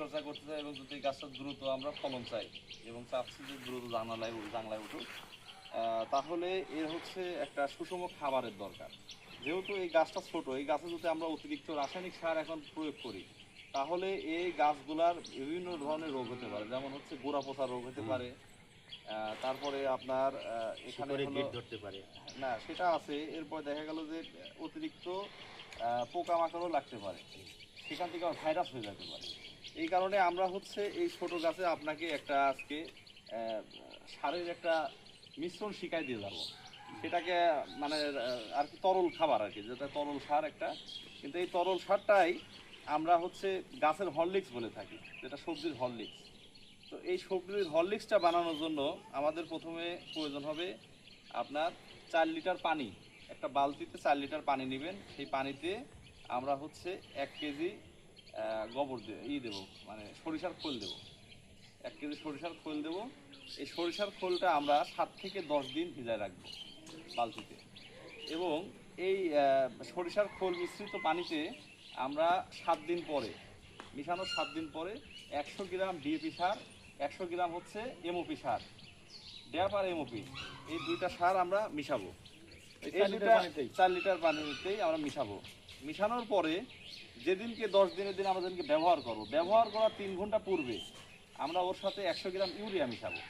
পরিচর্যা করতে চাই এবং যদি গাছটা দ্রুত আমরা ফলন চাই এবং চাচ্ছি যে দ্রুত জানালায় জানলায় উঠুক তাহলে এর হচ্ছে একটা সুষম খাবারের দরকার। যেহেতু এই গাছটা ছোট এই গাছে যদি আমরা অতিরিক্ত রাসায়নিক সার এখন প্রয়োগ করি তাহলে এই গাছগুলার বিভিন্ন ধরনের রোগ হতে পারে যেমন হচ্ছে গোড়া পচা রোগ হতে পারে আহ, তারপরে আপনার এখানে ধরতে পারে। না সেটা আছে এরপর দেখা গেল যে অতিরিক্ত আহ, পোকামাকড়ও লাগতে পারে। সেখান থেকে ভাইরাস হয়ে যেতে পারে। এই কারণে আমরা হচ্ছে এই ছোট গাছে আপনাকে একটা আজকে সারের একটা মিশ্রণ শিখাই দিয়ে যাব। সেটাকে মানে আর কি তরল খাবার আর কি, যেটা তরল সার একটা। কিন্তু এই তরল সারটাই আমরা হচ্ছে গাছের হরলিক্স বলে থাকি, যেটা সবজির হরলিক্স। তো এই সবজির হরলিক্সটা বানানোর জন্য আমাদের প্রথমে প্রয়োজন হবে আপনার চার লিটার পানি। একটা বালতিতে চার লিটার পানি নেবেন। সেই পানিতে আমরা হচ্ছে এক কেজি গোবর দে ই দেবো মানে সরিষার খোল দেবো। এক কেজি সরিষার খোল দেবো। এই সরিষার খোলটা আমরা সাত থেকে দশ দিন ভিজায় রাখব বালতিতে। এবং এই সরিষার খোল মিশ্রিত পানিতে আমরা সাত দিন পরে মিশানোর সাত দিন পরে একশো গ্রাম ডিএপি সার একশো গ্রাম হচ্ছে এমওপি সার। ড্যাপ আর এমওপি এই দুইটা সার আমরা মিশাবো। এই দুইটা পানিতেই? চার লিটার পানিতেই আমরা মিশাবো। মিশানোর পরে যেদিনকে দশ দিনের দিন আমরা যেদিনকে ব্যবহার করব ব্যবহার করার তিন ঘণ্টা পূর্বে আমরা ওর সাথে একশো গ্রাম ইউরিয়া মিশাবো।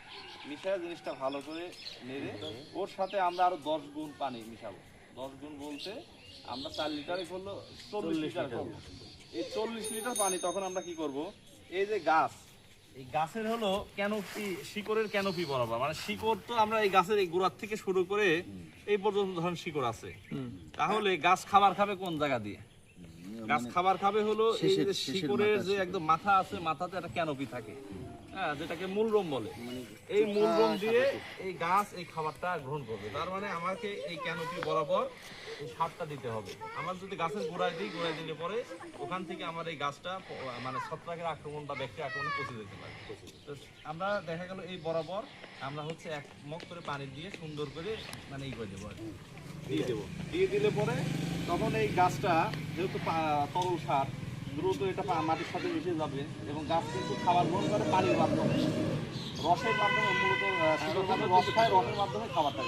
মিশায় জিনিসটা ভালো করে নেড়ে ওর সাথে আমরা আরও দশ গুণ পানি মিশাবো। দশ গুণ বলতে আমরা চার লিটারে করল চল্লিশ লিটার করব। এই চল্লিশ লিটার পানি তখন আমরা কি করব এই যে গাছ এই গাছের হলো ক্যানোপি শিকড়ের ক্যানোপি বরাবর। মানে শিকড় তো আমরা এই গাছের এই গোড়ার থেকে শুরু করে এই পর্যন্ত ধরেন শিকড় আছে। তাহলে গাছ খাবার খাবে কোন জায়গা দিয়ে? গাছ খাবার খাবে হলো এই যে শিকড়ের যে একদম মাথা আছে মাথাতে একটা ক্যানোপি থাকে। হ্যাঁ যেটাকে মূলরোম বলে। এই মূলরোম দিয়ে এই গাছ এই খাবারটা গ্রহণ করবে। তার মানে আমাকে এই ক্যানোপি বরাবর এই সারটা দিতে হবে। আমার যদি গাছের গোড়ায় দিই গোড়ায় দিলে পরে ওখান থেকে আমার এই গাছটা মানে ছত্রাকের আক্রমণ বা ব্যাকটেরিয়া আক্রমণে পচে যেতে পারে। তো আমরা দেখা গেল এই বরাবর আমরা হচ্ছে এক মগ করে পানি দিয়ে সুন্দর করে মানে ই করে দেবো আর কি। দিয়ে দেবো। দিয়ে দিলে পরে তখন এই গাছটা যেহেতু তরল সার দ্রুত এটা মাটির সাথে মিশে যাবে এবং গাছ কিন্তু খাবার গ্রহণ করে পানির মাধ্যমে। রসের মাধ্যমে মূলত রস খায়, রসের মাধ্যমে খাবারটা